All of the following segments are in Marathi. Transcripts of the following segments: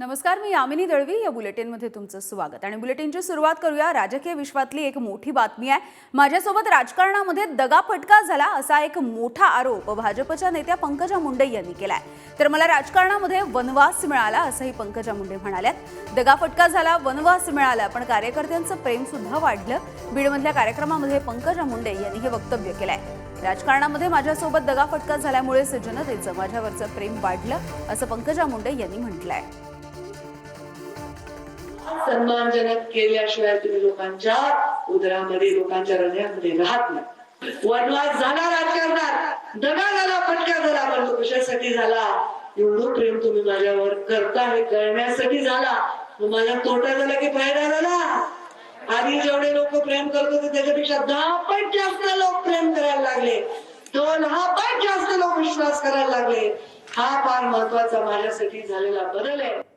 नमस्कार मी यामिनी दळवी. या बुलेटिनमध्ये तुमचं स्वागत. आणि बुलेटिनची सुरुवात करूया. राजकीय विश्वातली एक मोठी बातमी आहे. माझ्यासोबत राजकारणामध्ये दगाफटका झाला असा एक मोठा आरोप भाजपच्या नेत्या पंकजा मुंडे यांनी केलाय. तर मला राजकारणामध्ये वनवास मिळाला असंही पंकजा मुंडे म्हणाल्यात. दगाफटका झाला वनवास मिळाला पण कार्यकर्त्यांचं प्रेम सुद्धा वाढलं. बीडमधल्या कार्यक्रमामध्ये पंकजा मुंडे यांनी हे वक्तव्य केलंय. राजकारणामध्ये माझ्यासोबत दगाफटका झाल्यामुळेच जनतेचं माझ्यावरचं प्रेम वाढलं असं पंकजा मुंडे यांनी म्हटलंय. सन्मानजनक केल्याशिवाय तुम्ही लोकांच्या उदरामध्ये लोकांच्या हृदयामध्ये राहत नाही. वनवास झाला राजकारणात. दगा झाला फटका झाला पण तो कशासाठी झाला. एवढं प्रेम तुम्ही माझ्यावर करता हे करण्यासाठी झाला. माझा तोटा झाला की फायदा झाला. आधी जेवढे लोक प्रेम करत होते त्याच्यापेक्षा दहा पट जास्त लोक प्रेम करायला लागले. दोन हा पट जास्त लोक विश्वास करायला लागले. हा फार महत्त्वाचा माझ्यासाठी झालेला बदल आहे.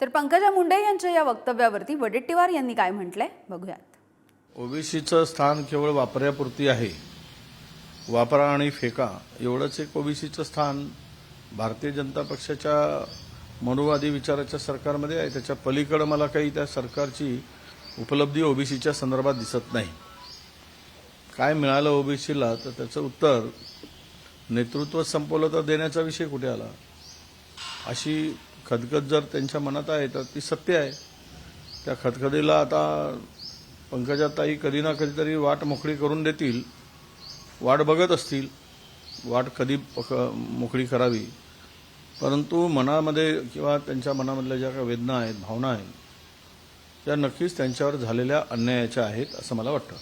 तर पंकजा मुंडे यांच्या या वक्तव्यावरती वडेट्टीवार यांनी काय म्हटलंय? बघूयात. ओबीसीचं स्थान केवळ वापरापुरती आहे. वापरा आणि फेका एवढंच एक ओबीसीचं स्थान. भारतीय जनता पक्षाच्या मनोवादी विचाराच्या सरकारमध्ये आहे. त्याच्या पलीकडं मला काही त्या सरकारची उपलब्धी ओबीसीच्या संदर्भात दिसत नाही. काय मिळालं ओबीसीला? तर त्याचं उत्तर नेतृत्व संपवलं तर देण्याचा विषय कुठे आला? अशी खदखद जर त्यांच्या मनात आहे तर ती सत्य आहे. त्या खदखदीला आता पंकजाताई कधी ना कधीतरी वाट मोकळी करून देतील वाट बघत असतील वाट कधी पक- मोकळी करावी. परंतु मनामध्ये किंवा त्यांच्या मनामधल्या ज्या काही वेदना आहेत भावना आहेत त्या नक्कीच त्यांच्यावर झालेल्या अन्यायाच्या आहेत असं मला वाटतं.